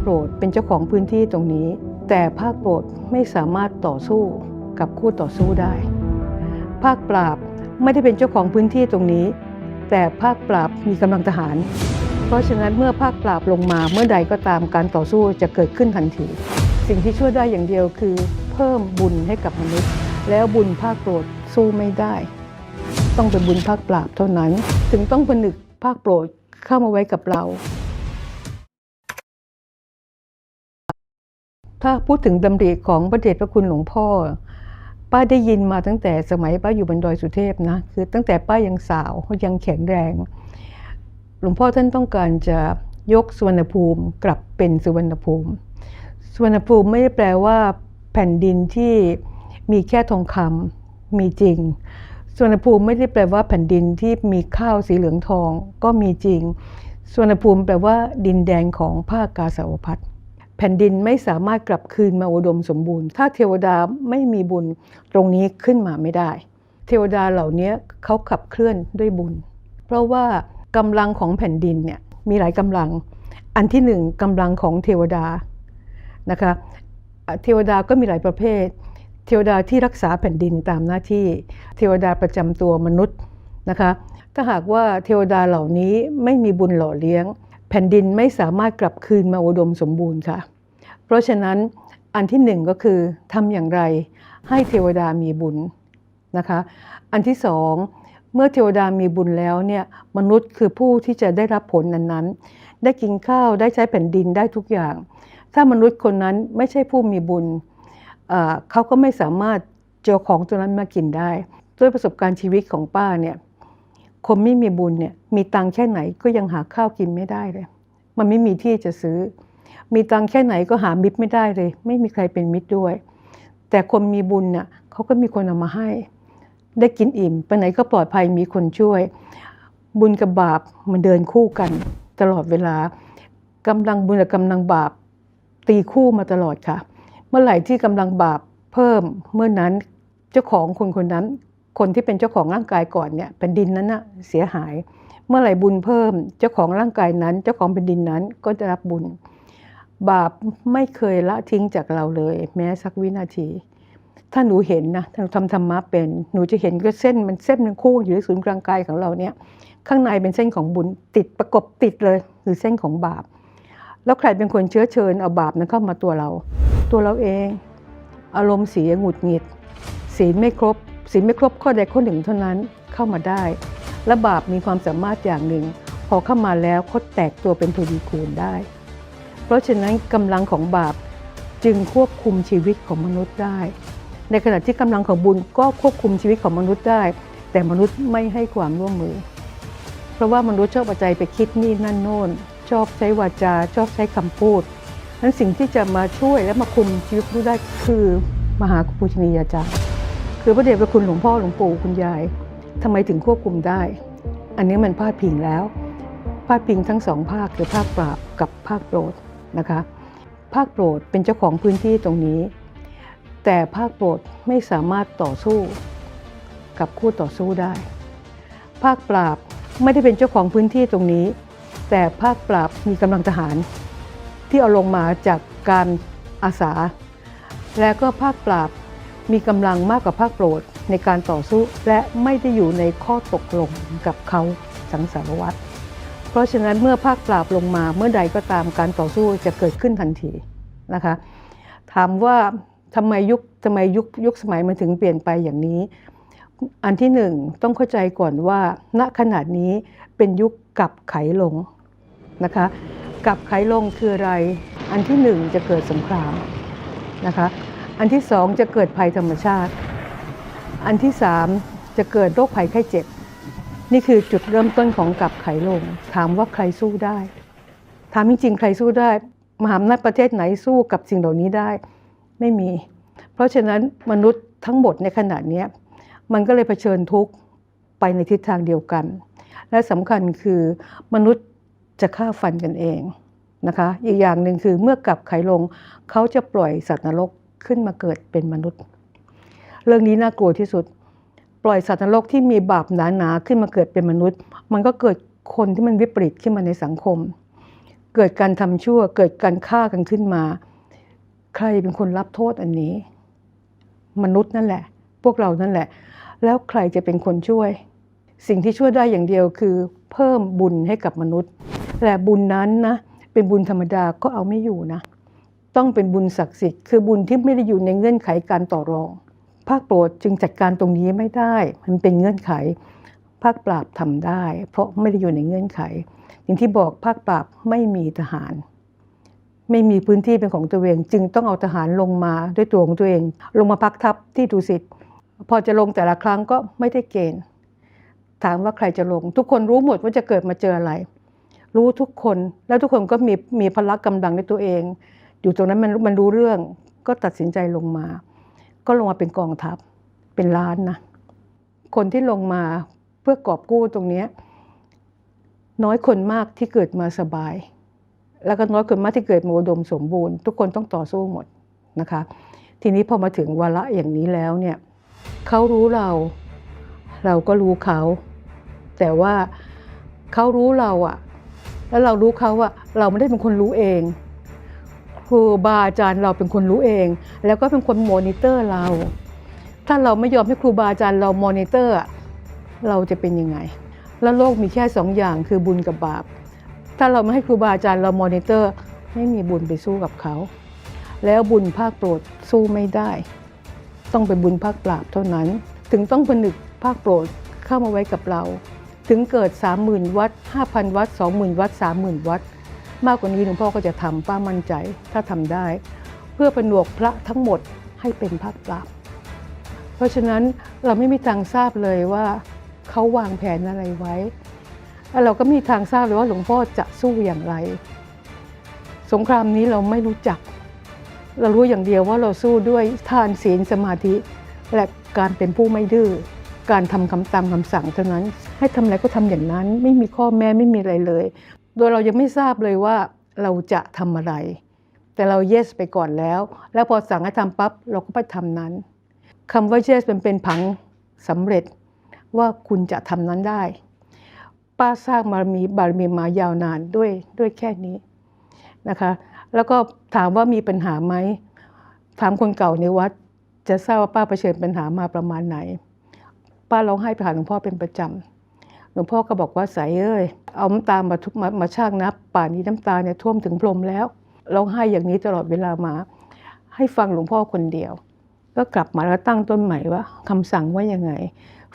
โปรดเป็นเจ้าของพื้นที่ตรงนี้ แต่ภาคโปรดไม่สามารถต่อสู้กับคู่ต่อสู้ได้ ภาคปราบไม่ได้เป็นเจ้าของพื้นที่ตรงนี้ แต่ภาคปราบมีกำลังทหาร เพราะฉะนั้นเมื่อภาคปราบลงมาเมื่อใดก็ตามการต่อสู้จะเกิดขึ้นทันที สิ่งที่ช่วยได้อย่างเดียวคือ เพิ่มบุญให้กับมนุษย์ แล้วบุญภาคโปรดสู้ไม่ได้ ต้องเป็นบุญภาคปราบเท่านั้น ถึงต้องผนึกภาคโปรดเข้ามาไว้กับเรา ถ้าพูดถึงดำริของพระเดชพระคุณหลวงพ่อ ป้าได้ยินมาตั้งแต่สมัยป้าอยู่บนดอยสุเทพนะคือตั้งแต่ป้ายังสาวยังแข็งแรง หลวงพ่อท่านต้องการจะยกสุวรรณภูมิกลับเป็นสุวรรณภูมิ สุวรรณภูมิไม่ได้แปลว่า แผ่นดินที่มีแค่ทองคำมีจริง สุวรรณภูมิไม่ได้แปลว่าแผ่นดินที่มีข้าวสีเหลืองทองก็มีจริง สุวรรณภูมิแปลว่า ดินแดงของภาคกาสาวพัฒน์ แผ่นดินไม่สามารถกลับคืนมาอุดมสมบูรณ์ ถ้าเทวดาไม่มีบุญตรงนี้ขึ้นมาไม่ได้ เทวดาเหล่านี้เขาขับเคลื่อนด้วยบุญ เพราะว่ากำลังของแผ่นดินเนี่ยมีหลายกำลัง อันที่หนึ่งกำลังของเทวดานะคะเทวดาก็มีหลายประเภท เทวดาที่รักษาแผ่นดินตามหน้าที่ เทวดาประจำตัวมนุษย์นะคะถ้าหากว่าเทวดาเหล่านี้ไม่มีบุญหล่อเลี้ยง แผ่นดินไม่สามารถกลับคืนมาอุดมสมบูรณ์ค่ะ เพราะฉะนั้นอันที่หนึ่งก็คือทำอย่างไรให้เทวดามีบุญนะคะ อันที่สองเมื่อเทวดามีบุญแล้วเนี่ยมนุษย์คือผู้ที่จะได้รับผลนั้นๆ ได้กินข้าวได้ใช้แผ่นดินได้ทุกอย่าง ถ้ามนุษย์คนนั้นไม่ใช่ผู้มีบุญเขาก็ไม่สามารถเจอของตัวนั้นมากินได้ ด้วยประสบการณ์ชีวิตของป้าเนี่ย คนไม่มีบุญเนี่ยมีตังแค่ไหนก็ยังหาข้าวกินไม่ได้เลย มันไม่มีที่จะซื้อ มีตังแค่ไหนก็หามิตรไม่ได้เลย ไม่มีใครเป็นมิตรด้วย แต่คนมีบุญเนี่ยเขาก็มีคนเอามาให้ ได้กินอิ่มไปไหนก็ปลอดภัยมีคนช่วย บุญกับบาปมันเดินคู่กัน ตลอดเวลากำลังบุญกับกำลังบาปตีคู่มาตลอดค่ะ เมื่อไหร่ที่กำลังบาปเพิ่มเมื่อนั้นเจ้าของคนคนนั้น คนที่เป็นเจ้าของร่างกายก่อนเนี่ยแผ่นดินนั้นน่ะเสียหาย เมื่อไหร่บุญเพิ่มเจ้าของร่างกายนั้น เจ้าของแผ่นดินนั้นก็จะรับบุญ บาปไม่เคยละทิ้งจากเราเลย แม้สักวินาที ถ้าหนูเห็นนะถ้าหนูทำธรรมะเป็นหนูจะเห็นก็เส้นมันเส้นมันคู่อยู่ในศูนย์กลางกายของเราเนี่ยข้างในเป็นเส้นของบุญติดประกบติดเลยคือเส้นของบาป แล้วใครเป็นคนเชื้อเชิญเอาบาปนั้นเข้ามาตัวเรา ตัวเราเอง อารมณ์เสียหงุดหงิด ศีลไม่ครบ ศีลไม่ครบข้อใดข้อหนึ่งเท่านั้นเข้ามาได้ และบาปมีความสามารถอย่างหนึ่ง พอเข้ามาแล้วเขาแตกตัวเป็นทวีคูณได้ เพราะฉะนั้นกำลังของบาปจึงควบคุมชีวิตของมนุษย์ได้ ในขณะที่กำลังของบุญก็ควบคุมชีวิตของมนุษย์ได้ แต่มนุษย์ไม่ให้ความร่วมมือ เพราะว่ามนุษย์ชอบเอาใจไปคิดนี่นั่นโน่น ชอบใช้วาจา ชอบใช้คำพูดนั้นสิ่งที่จะมาช่วยและมาคุมชีวิตมนุษย์ได้คือมหาภูชนียาจารย์ คือพระเดชพระคุณหลวงพ่อหลวงปู่คุณยายทำไมถึงควบคุมได้ อันนี้มันพาดพิงแล้ว พาดพิงทั้งสองภาคคือภาคปราบกับภาคโปรดนะคะ ภาคโปรดเป็นเจ้าของพื้นที่ตรงนี้ แต่ภาคโปรดไม่สามารถต่อสู้กับคู่ต่อสู้ได้ ภาคปราบไม่ได้เป็นเจ้าของพื้นที่ตรงนี้ แต่ภาคปราบมีกำลังทหาร ที่เอาลงมาจากการอาสา และก็ภาคปราบ มีกำลังมากกว่าภาคโปรดในการต่อสู้และไม่ได้อยู่ในข้อตกลงกับเขาสังสารวัตรเพราะฉะนั้นเมื่อภาคปราบลงมาเมื่อใดก็ตามการต่อสู้จะเกิดขึ้นทันทีนะคะถามว่าทำไมยุคทำไมยุคยุคสมัยมันถึงเปลี่ยนไปอย่างนี้ อันที่หนึ่งต้องเข้าใจก่อนว่า ณขณะนี้เป็นยุคกลับไขลงนะคะกลับไขลงคืออะไร อันที่หนึ่งจะเกิดสงครามนะคะ อันที่สองจะเกิดภัยธรรมชาติ อันที่สามจะเกิดโรคภัยไข้เจ็บ นี่คือจุดเริ่มต้นของกลับไขลง ถามว่าใครสู้ได้ ถามจริงๆใครสู้ได้ มหาอำนาจประเทศไหนสู้กับสิ่งเหล่านี้ได้ ไม่มี เพราะฉะนั้นมนุษย์ทั้งหมดในขณะนี้มันก็เลยเผชิญทุกข์ไปในทิศทางเดียวกัน และสำคัญคือมนุษย์จะฆ่าฟันกันเองนะคะ อีกอย่างหนึ่งคือเมื่อกลับไขลงเขาจะปล่อยสัตว์นรก ขึ้นมาเกิดเป็นมนุษย์ เรื่องนี้น่ากลัวที่สุด ปล่อยสัตว์นรกที่มีบาปหนาๆขึ้นมาเกิดเป็นมนุษย์ มันก็เกิดคนที่มันวิปริตขึ้นมาในสังคม เกิดการทำชั่ว เกิดการฆ่ากันขึ้นมา ใครเป็นคนรับโทษอันนี้ มนุษย์นั่นแหละ พวกเรานั่นแหละ แล้วใครจะเป็นคนช่วย สิ่งที่ช่วยได้อย่างเดียวคือ เพิ่มบุญให้กับมนุษย์แต่บุญนั้นนะเป็นบุญธรรมดาก็เอาไม่อยู่นะ ต้องเป็นบุญศักดิ์สิทธิ์คือบุญที่ไม่ได้อยู่ในเงื่อนไขการต่อรอง ภาคโปรดจึงจัดการตรงนี้ไม่ได้ มันเป็นเงื่อนไข ภาคปราบทำได้ เพราะไม่ได้อยู่ในเงื่อนไข อย่างที่บอกภาคปราบไม่มีทหาร ไม่มีพื้นที่เป็นของตัวเอง จึงต้องเอาทหารลงมาด้วยตัวของตัวเอง ลงมาพักทัพที่ดุสิตพอจะลงแต่ละครั้งก็ไม่ได้เกณฑ์ ถามว่าใครจะลง ทุกคนรู้หมดว่าจะเกิดมาเจออะไร รู้ทุกคนแล้วทุกคนก็มีมีพละกำลังในตัวเอง อยู่ตรงนั้นมันมันรู้เรื่องก็ตัดสินใจลงมา ก็ลงมาเป็นกองทัพเป็นล้านนะคนที่ลงมาเพื่อกอบกู้ตรงนี้น้อยคนมากที่เกิดมาสบาย แล้วก็น้อยคนมากที่เกิดมาอุดมสมบูรณ์ ทุกคนต้องต่อสู้หมดนะคะ ทีนี้พอมาถึงวาระอย่างนี้แล้วเนี่ยเขารู้เราเราก็รู้เขา แต่ว่าเขารู้เราอะแล้วเรารู้เขาว่าเราไม่ได้เป็นคนรู้เอง ครูบาอาจารย์เราเป็นคนรู้เอง แล้วก็เป็นคนมอนิเตอร์เรา ถ้าเราไม่ยอมให้ครูบาอาจารย์เรามอนิเตอร์ เราจะเป็นยังไง แล้วโลกมีแค่สองอย่างคือบุญกับบาป ถ้าเราไม่ให้ครูบาอาจารย์เรามอนิเตอร์ ไม่มีบุญไปสู้กับเขา แล้วบุญภาคโปรดสู้ไม่ได้ ต้องเป็นบุญภาคปราบเท่านั้น ถึงต้องผนึกภาคโปรดเข้ามาไว้กับเรา ถึงเกิด 30,000 วัด 5,000 วัด 20,000 วัด 30,000 วัด มากกว่านี้หลวงพ่อก็จะทำป้ามั่นใจถ้าทำได้ เพื่อผนวกพระทั้งหมดให้เป็นภาคปราบ เพราะฉะนั้นเราไม่มีทางทราบเลยว่าเขาวางแผนอะไรไว้แล้วเราก็ไม่มีทางทราบเลยว่าหลวงพ่อจะสู้อย่างไร สงครามนี้เราไม่รู้จัก เรารู้อย่างเดียวว่าเราสู้ด้วยทานศีลสมาธิ และการเป็นผู้ไม่ดื้อการทำคำตามคำสั่งเท่านั้น ให้ทำอะไรก็ทำอย่างนั้น ไม่มีข้อแม้ไม่มีอะไรเลย โดยเรายังไม่ทราบเลยว่าเราจะทำอะไร แต่เรา yes ไปก่อนแล้ว แล้วพอสั่งให้ทำปั๊บเราก็ไปทำนั้นคำว่า yes มันเป็นผังสำเร็จว่าคุณจะทำนั้นได้ ป้าสร้างบารมีบารมีมายาวนานด้วยด้วยแค่นี้นะคะ แล้วก็ถามว่ามีปัญหาไหมถามคนเก่าในวัด จะทราบว่าป้าเผชิญปัญหามาประมาณไหน ป้าร้องไห้ไปหาหลวงพ่อเป็นประจำ หลวงพ่อก็บอกว่าใสเอ้ยเอาน้ำตามาทุกมามาชางนะป่านนี้น้ำตาเนี่ยท่วมถึงพรมแล้วร้องไห้อย่างนี้ตลอดเวลามา ให้ฟังหลวงพ่อคนเดียว ก็กลับมาแล้วตั้งต้นใหม่ว่าคำสั่งว่ายังไง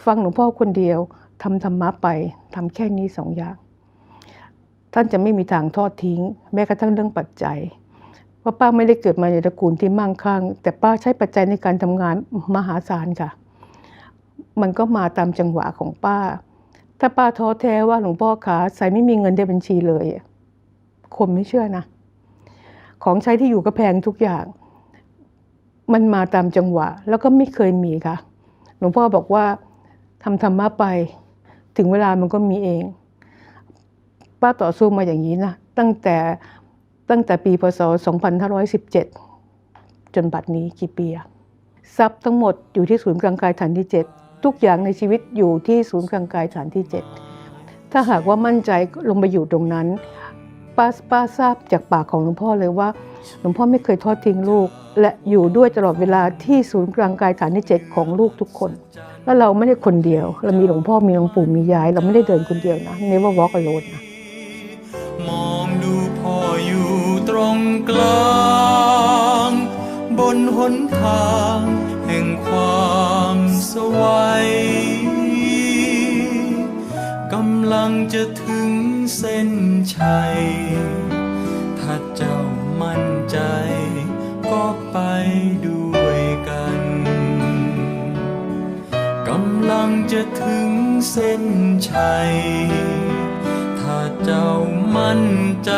ฟังหลวงพ่อคนเดียวทำธรรมะไปทำแค่นี้สองอย่าง ท่านจะไม่มีทางทอดทิ้ง แม้กระทั่งเรื่องปัจจัยว่าป้าไม่ได้เกิดมาในตระกูลที่มั่งคั่ง แต่ป้าใช้ปัจจัยในการทำงานมหาศาลค่ะ มันก็มาตามจังหวะของป้า ถ้าป้าท้อแท้ว่าหลวงพ่อขาใส่ไม่มีเงินในบัญชีเลยคนไม่เชื่อนะ ของใช้ที่อยู่ก็แพงทุกอย่าง มันมาตามจังหวะ แล้วก็ไม่เคยมีค่ะ หลวงพ่อบอกว่าทำธรรมะไป ถึงเวลามันก็มีเอง ป้าต่อสู้มาอย่างนี้นะ ตั้งแต่ตั้งแต่ปีพศ 2517 จนบัดนี้กี่ปีอะทรัพย์ทั้งหมดอยู่ที่ศูนย์กลางกายฐานที่ 7 ทุกอย่างในชีวิตอยู่ที่ศูนย์กลางกายฐานที่ 7 ถ้าหากว่ามั่นใจลงไปอยู่ตรงนั้นป้าป้าทราบจากปากของหลวงพ่อเลยว่าหลวงพ่อไม่เคยทอดทิ้งลูก และอยู่ด้วยตลอดเวลาที่ศูนย์กลางกายฐานที่7ของลูกทุกคน แล้วเราไม่ได้คนเดียว เรามีหลวงพ่อมีหลวงปู่มียาย เราไม่ได้เดินคนเดียวนะ never walk alone นะมองดูพ่ออยู่ตรงกลาง บนหนทางแห่งความ สวัยกำลังจะถึงเส้นชัย ถ้าเจ้ามั่นใจก็ไปด้วยกัน กำลังจะถึงเส้นชัย ถ้าเจ้ามั่นใจ